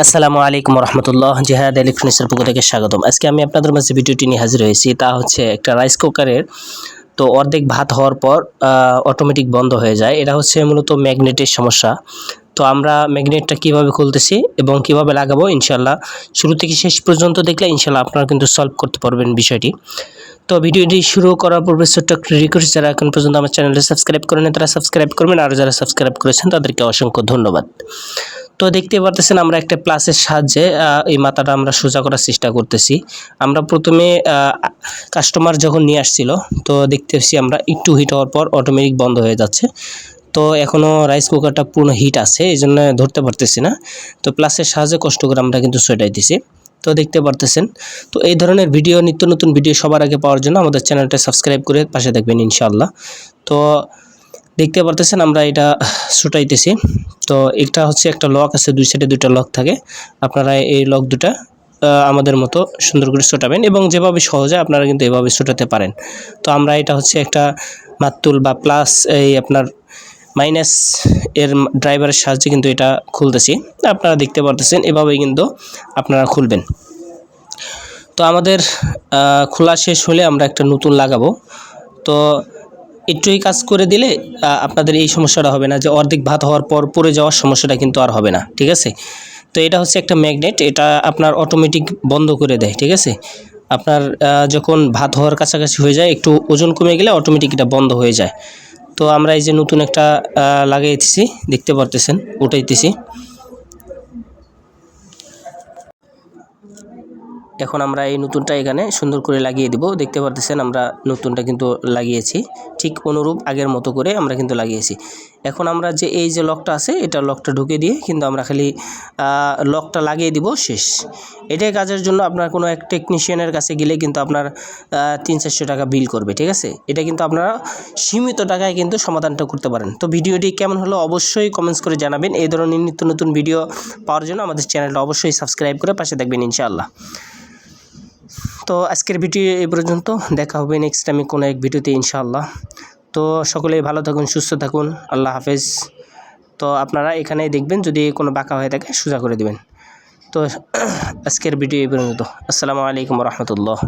আসসালামু আলাইকুম রহমতুল্লাহ, জেহাদ ইলেকট্রনিক্সের পক্ষ থেকে স্বাগতম। আজকে আমি আপনাদের মাঝে ভিডিওটি নিয়ে হাজির হয়েছি। তা হচ্ছে একটা রাইস কুকারের। তো অর্ধেক ভাত হওয়ার পর অটোমেটিক বন্ধ হয়ে যায়। এটা হচ্ছে মূলত ম্যাগনেটের সমস্যা। তো আমরা ম্যাগনেটটা কীভাবে খুলতেছি এবং কীভাবে লাগাবো ইনশাল্লাহ শুরু থেকে শেষ পর্যন্ত দেখলে ইনশাল্লাহ আপনারা কিন্তু সলভ করতে পারবেন বিষয়টি। তো ভিডিওটি শুরু করার পূর্বে ছোট্ট একটা রিকোয়েস্ট যারা এখন পর্যন্ত আমার চ্যানেলটি সাবস্ক্রাইব করেন তারা সাবস্ক্রাইব করবেন। আর যারা সাবস্ক্রাইব করেছেন, তাদেরকে অসংখ্য ধন্যবাদ। তো দেখতে পারতেছেন আমরা একটা প্লাসের সাহায্যে এই মাথাটা আমরা সোজা করার চেষ্টা করতেছি। আমরা প্রথমে কাস্টমার যখন নিয়ে আসছিল, তো দেখতেছি আমরা একটু হিট হওয়ার পর অটোমেটিক বন্ধ হয়ে যাচ্ছে। তো এখনও রাইস কুকারটা পূর্ণ হিট আছে, এই জন্য ধরতে পারতেছি না। তো প্লাসের সাহায্যে কষ্ট করে আমরা কিন্তু দিছি। তো দেখতে পারতেছেন, তো এই ধরনের ভিডিও নিত্য নতুন ভিডিও সবার আগে পাওয়ার জন্য আমাদের চ্যানেলটা সাবস্ক্রাইব করে পাশে দেখবেন ইনশাআল্লাহ। তো দেখতে পারতেছেন, আমরা এটা ছুটাইতেছি তো এটা হচ্ছে একটা লক আছে, দুই সাইডে দুইটা লক থাকে। আপনারা এই লক দুটা আমাদের মতো সুন্দর করে ছোটাবেন এবং যেভাবে সহজে আপনারা কিন্তু এভাবে ছোটাতে পারেন। তো আমরা এটা হচ্ছে একটা মাতুল বা প্লাস এই আপনার মাইনাস এর ড্রাইভারের সাহায্যে কিন্তু এটা খুলতেছি। আপনারা দেখতে পারতেছেন, এভাবেই কিন্তু আপনারা খুলবেন। তো আমাদের খোলা শেষ হলে আমরা একটা নতুন লাগাবো। তো একটুই কাজ করে দিলে আপনাদের এই সমস্যাটা হবে না যে অর্ধেক ভাত হওয়ার পর পড়ে যাওয়ার সমস্যাটা কিন্তু আর হবে না, ঠিক আছে? তো এটা হচ্ছে একটা ম্যাগনেট, এটা আপনার অটোমেটিক বন্ধ করে দেয়, ঠিক আছে? আপনার যখন ভাত হওয়ার কাছাকাছি হয়ে যায়, একটু ওজন কমে গেলে অটোমেটিক এটা বন্ধ হয়ে যায়। তো আমরা এই যে নতুন একটা লাগাইতেছি, দেখতে পারতেছেন, উঠাইতেছি। এখন আমরা এই নতুনটা এখানে সুন্দর করে লাগিয়ে দিব। দেখতে পারতেছেন আমরা নতুনটা কিন্তু লাগিয়েছি। ঠিক অনুরূপ আগের মতো করে আমরা কিন্তু লাগিয়েছি। এখন আমরা যে এই যে লকটা আছে, এটা লকটা ঢুকে দিয়ে কিন্তু আমরা খালি লকটা লাগিয়ে দিব শেষ। এটাই কাজের জন্য আপনার কোনো এক টেকনিশিয়ানের কাছে গেলে কিন্তু আপনার তিন চারশো টাকা বিল করবে, ঠিক আছে? এটা কিন্তু আপনারা সীমিত টাকায় কিন্তু সমাধানটা করতে পারেন। তো ভিডিওটি কেমন হলো অবশ্যই কমেন্টস করে জানাবেন। এই ধরনের নিত্য নতুন ভিডিও পাওয়ার জন্য আমাদের চ্যানেলটা অবশ্যই সাবস্ক্রাইব করে পাশে দেখবেন ইনশাআল্লাহ। তো আজকের ভিডিও এই পর্যন্ত। দেখা হবে নেক্সট আমি কোনো এক ভিডিওতে ইনশাআল্লাহ। তো সকলেই ভালো থাকুন, সুস্থ থাকুন। আল্লাহ হাফেজ। তো আপনারা এখানে দেখবেন, যদি কোনো বাঁকা হয়ে থাকে, সোজা করে দেবেন। তো আজকের ভিডিও এই পর্যন্ত। আসসালামু আলাইকুম রহমতুল্লাহ।